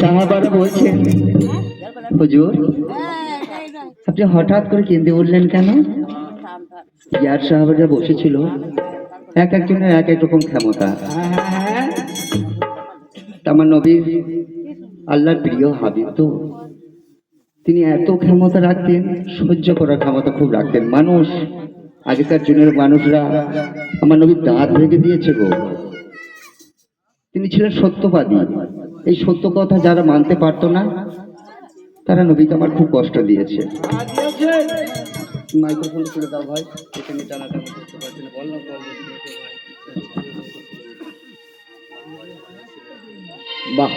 সাহাবার বলছেন হুজুর আপনি হঠাৎ করে কেঁদে উঠলেন কেন? ইয়ার সাহাবারা বসেছিল। এক একজনের এক এক রকম ক্ষমতা। আমার নবীর আল্লাহর প্রিয় হাবিব তো। তিনি এত ক্ষমতা রাখতেন, সহ্য করার ক্ষমতা খুব রাখতেন। মানুষ, আগেকার দিনের মানুষরা আমার নবীর দাঁত ভেঙে দিয়েছে গো। তিনি ছিলেন সত্যবাদী। এই সত্য কথা যারা মানতে পারতো না, তারা নবীকে আমার খুব কষ্ট দিয়েছে। মাইক্রোফোন তুলে দাও ভাই, এখানে টানাটানি করতে পারছি না, বল না, বল বাহ।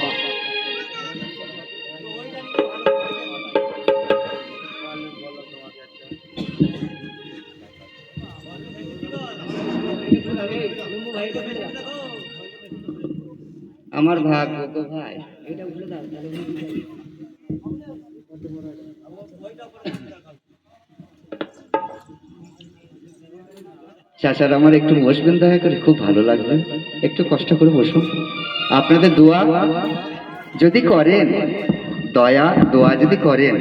আমার ভাগ তো ভাই। চাচার আমার একটু বসবেন দয়া করে খুব ভালো লাগবে। একটু কষ্ট করে বসুন। আপনাদের দোয়া? যদি করেন দয়া দোয়া যদি করেন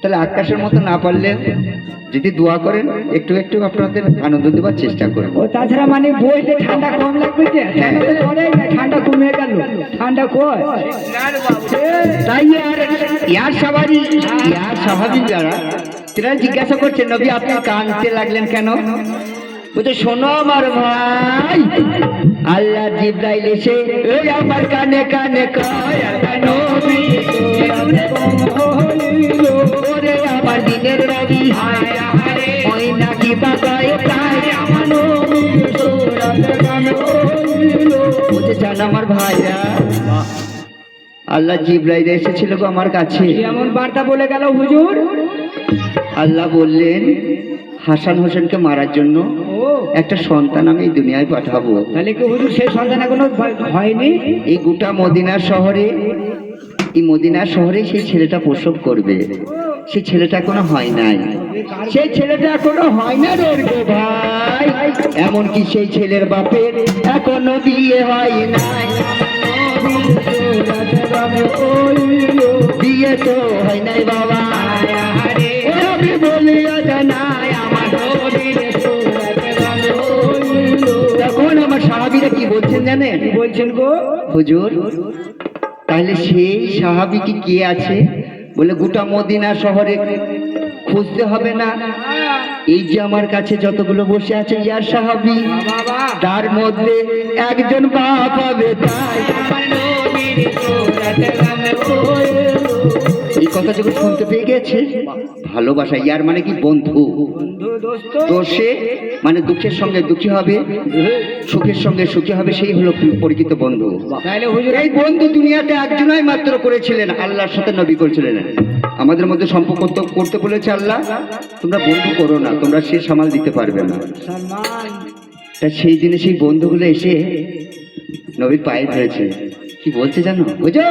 তাহলে আকাশের মতো না পারলে যদি দোয়া করেন একটু একটু আপনাদের আনন্দ দেওয়ার চেষ্টা করব। ও তাছাড়া মানে বইতে ঠান্ডা কম লাগবে যে? ঠান্ডা না ঠান্ডা কমে গেল। ঠান্ডা কই? তাই আর ইয়ার সবারই ইয়ার স্বাভাবিক যারা তারা জিজ্ঞাসা করছেন নবী আপনি কানতে লাগলেন কেন? বলছে শোনো আমার ভাই। আল্লাহ জিব্রাইল এসে এই আমার কানে কানে কয় আল্লাহ নবী ওরে আমার দিনের রাগি ওই নাকি বাবায় তাই আমার বলছে ভাইরা আল্লাহ জিব্রাইল এসেছিল গো আমার কাছে। এমন বার্তা বলে গেল হুজুর। আল্লাহ বললেন হাসান হোসেনকে মারার জন্য একটা সন্তান আমি দুনিয়ায় পাঠাবো। তাহলে কি হুজুর সেই সন্তান এখনও হয়নি? এই গোটা মদিনার শহরে এই মদিনার শহরে সেই ছেলেটা প্রসব করবে। সেই ছেলেটা এখনও হয় নাই। সেই ছেলেটা এখনও হয় না রে ভাই। এমনকি সেই ছেলের বাপের এখনও বিয়ে হয় নাই। বিয়ে তো হয় নাই বাবা। ও আমি কি বলছেন জানেন? কি বলছেন গো? হুজুর তাহলে সেই সাহাবি কি কে আছে? বলে গোটা মদিনা শহরে খুঁজতে হবে না। এই যে আমার কাছে যতগুলো বসে আছে ইয়ার সাহাবি বাবা তার মধ্যে একজন বাবা এই কথা যখন শুনতে পেয়ে গেছে। ভালোবাসা ইয়ার মানে কি বন্ধু? তো সে মানে দুঃখের সঙ্গে দুঃখী হবে সুখের সঙ্গে সুখী হবে সেই হলো পরিচিত বন্ধু। এই বন্ধু দুনিয়াতে একজনই মাত্র করেছিলেন আল্লাহর সাথে নবী করেছিলেন। আমাদের মধ্যে সম্পর্ক তো করতে বলেছে আল্লাহ। তোমরা বন্ধু করো না তোমরা সে সামাল দিতে পারবে না। তা সেই দিনে সেই বন্ধুগুলো এসে নবীর পায়ে ধরেছে। কি বলছে জানো? বুঝো